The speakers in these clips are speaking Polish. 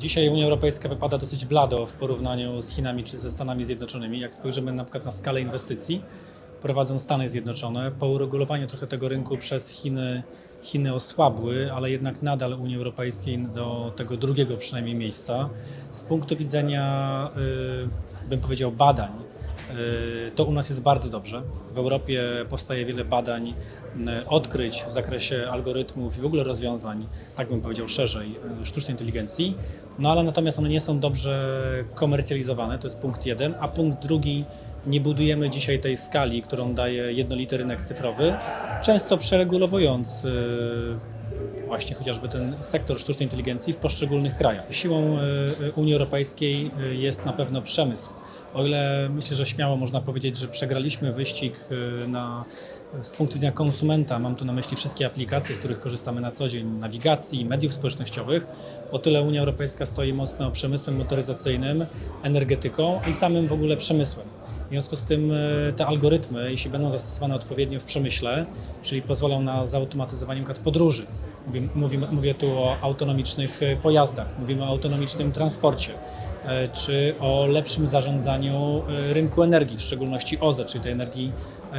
Dzisiaj Unia Europejska wypada dosyć blado w porównaniu z Chinami czy ze Stanami Zjednoczonymi. Jak spojrzymy na przykład na skalę inwestycji, prowadzą Stany Zjednoczone. Po uregulowaniu trochę tego rynku przez Chiny, Chiny osłabły, ale jednak nadal Unii Europejskiej do tego drugiego przynajmniej miejsca. Z punktu widzenia, y, bym powiedział, badań, to u nas jest bardzo dobrze. W Europie powstaje wiele badań, y, odkryć w zakresie algorytmów i w ogóle rozwiązań, tak bym powiedział szerzej, y, sztucznej inteligencji. No ale natomiast one nie są dobrze komercjalizowane, to jest punkt jeden, a punkt drugi, nie budujemy dzisiaj tej skali, którą daje jednolity rynek cyfrowy, często przeregulowując właśnie chociażby ten sektor sztucznej inteligencji w poszczególnych krajach. Siłą y, Unii Europejskiej y, jest na pewno przemysł. O ile myślę, że śmiało można powiedzieć, że przegraliśmy wyścig na, z punktu widzenia konsumenta, mam tu na myśli wszystkie aplikacje, z których korzystamy na co dzień, nawigacji, mediów społecznościowych, o tyle Unia Europejska stoi mocno przemysłem motoryzacyjnym, energetyką i samym w ogóle przemysłem. W związku z tym e, te algorytmy, jeśli będą zastosowane odpowiednio w przemyśle, czyli pozwolą na zautomatyzowanie np. podróży, mówię, tu o autonomicznych e, pojazdach, mówimy o autonomicznym transporcie, e, czy o lepszym zarządzaniu e, rynku energii, w szczególności OZE, czyli tej energii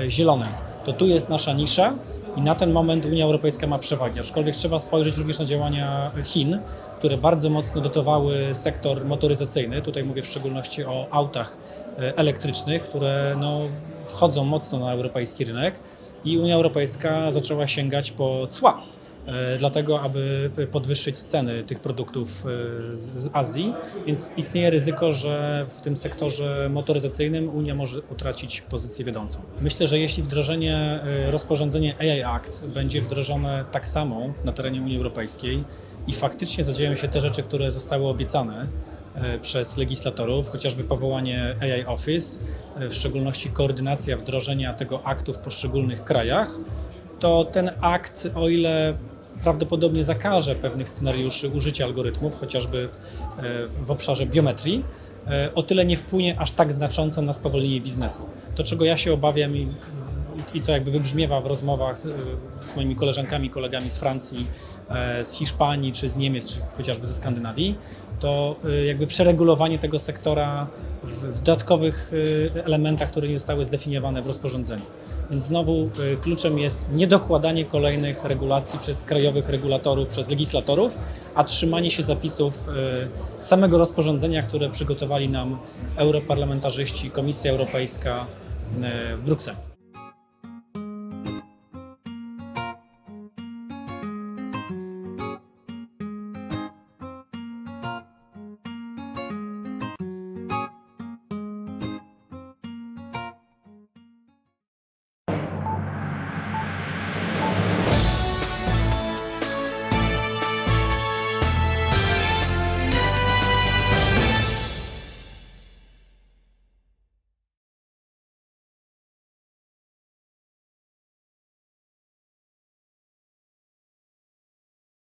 zielonej. To tu jest nasza nisza i na ten moment Unia Europejska ma przewagę. Aczkolwiek trzeba spojrzeć również na działania Chin, które bardzo mocno dotowały sektor motoryzacyjny. Tutaj mówię w szczególności o autach elektrycznych, które no, wchodzą mocno na europejski rynek i Unia Europejska zaczęła sięgać po cła. E, Dlatego, aby podwyższyć ceny tych produktów e, z Azji, więc istnieje ryzyko, że w tym sektorze motoryzacyjnym Unia może utracić pozycję wiodącą. Myślę, że jeśli wdrożenie e, rozporządzenie AI Act będzie wdrożone tak samo na terenie Unii Europejskiej i faktycznie zadzieją się te rzeczy, które zostały obiecane, przez legislatorów, chociażby powołanie AI Office, w szczególności koordynacja wdrożenia tego aktu w poszczególnych krajach, to ten akt, o ile prawdopodobnie zakaże pewnych scenariuszy użycia algorytmów, chociażby w, e, w obszarze biometrii, e, o tyle nie wpłynie aż tak znacząco na spowolnienie biznesu. To, czego ja się obawiam i, i, co jakby wybrzmiewa w rozmowach e, z moimi koleżankami, kolegami z Francji, e, z Hiszpanii, czy z Niemiec, czy chociażby ze Skandynawii, to e, jakby przeregulowanie tego sektora w, dodatkowych e, elementach, które nie zostały zdefiniowane w rozporządzeniu. Więc znowu y, kluczem jest niedokładanie kolejnych regulacji przez krajowych regulatorów, przez legislatorów, a trzymanie się zapisów y, samego rozporządzenia, które przygotowali nam europarlamentarzyści, Komisja Europejska y, w Brukseli.